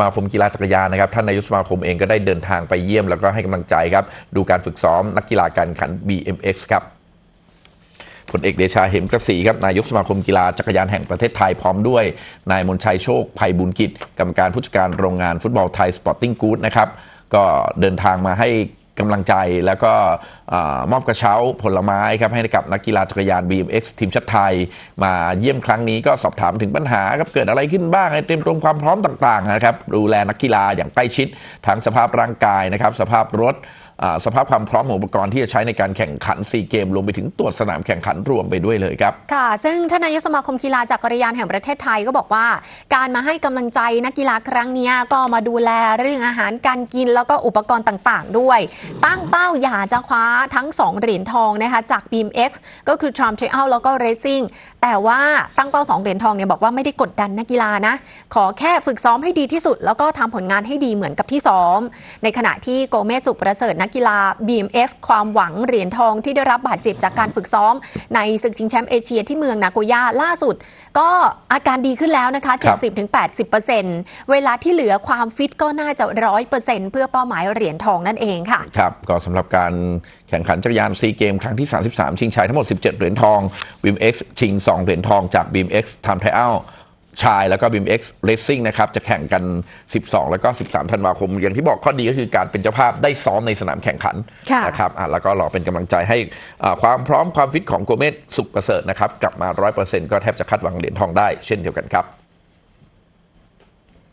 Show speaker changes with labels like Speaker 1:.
Speaker 1: สมาคมกีฬาจักรยานนะครับท่านนายกสมาคมเองก็ได้เดินทางไปเยี่ยมแล้วก็ให้กำลังใจครับ ดูการฝึกซ้อมนักกีฬาการขัน BMX ครับผลเอกเดชาเหมกระสีครับนายกสมาคมกีฬาจักรยานแห่งประเทศไทยพร้อมด้วย นายมนชัยโชคภัยบุญกิจกรรมการผู้จัดการโรงงานฟุตบอลไทยสปอร์ติ้งกู๊ดนะครับก็เดินทางมาให้ กำลังใจแล้วก็มอบกระเช้าผลไม้ครับให้กับนักกีฬาจักรยาน BMX ทีมชาติไทย มาเยี่ยมครั้งนี้ก็สอบถามถึงปัญหาครับเกิดอะไรขึ้นบ้างเตรียมตัวความพร้อมต่างๆนะครับดูแลนักกีฬาอย่างใกล้ชิดทั้งสภาพร่างกายนะครับสภาพรถ สภาพความพร้อมของอุปกรณ์ที่จะใช้ในการแข่งขันซีเกมรวมไปถึงตรวจสนามแข่งขันรวมไปด้วยเลยครับ
Speaker 2: ค่ะ ซึ่งท่านนายกสมาคมกีฬาจักรยานแห่งประเทศไทยก็บอกว่า การมาให้กำลังใจนักกีฬาครั้งนี้ก็มาดูแลเรื่องอาหารการกินแล้วก็อุปกรณ์ต่างๆ ด้วย ตั้งเป้าอยากจะคว้าทั้ง 2 เหรียญทองนะคะจาก BMX ก็คือ Tram Trial แล้วก็ Racing แต่ว่าตั้งเป้า 2 เหรียญทองเนี่ยบอกว่าไม่ได้กดดันนักกีฬานะ ขอแค่ฝึกซ้อมให้ดีที่สุด แล้วก็ทำผลงานให้ดีเหมือนกับที่ซ้อม ในขณะที่โกเมสสุประเสริฐนักกีฬา BMX ความหวังเหรียญทองที่ได้รับบาดเจ็บจากการฝึกซ้อม ในศึกชิงแชมป์เอเชียที่เมืองนาโกย่าล่าสุด ก็อาการดีขึ้นแล้วนะคะ
Speaker 1: ครับ
Speaker 2: 70-80%เวลาที่เหลือความฟิตก็น่าจะ 100%เพื่อเป้าหมายเหรียญทองนั่นเองค่ะ
Speaker 1: ครับ ก็สำหรับการแข่งขันจักรยานซีเกมครั้งที่ 33 ชิงชัยทั้งหมด 17 เหรียญทอง BMX ชิง 2 เหรียญทองจาก BMX Time Trial ชายแล้วก็ BMX Racing นะครับจะแข่งกัน 12 แล้วก็ 13 ธันวาคม อย่างที่บอกข้อดีก็คือการเป็นเจ้าภาพได้ซ้อมในสนามแข่งขัน
Speaker 2: ค่ะ
Speaker 1: นะครับอะแล้วก็รอเป็นกำลังใจให้อ่าความพร้อมความฟิตของโกเมสสุขประเสริฐนะครับกลับมา 100%ก็แทบจะคาดหวังเหรียญทองได้เช่นเดียวกันครับ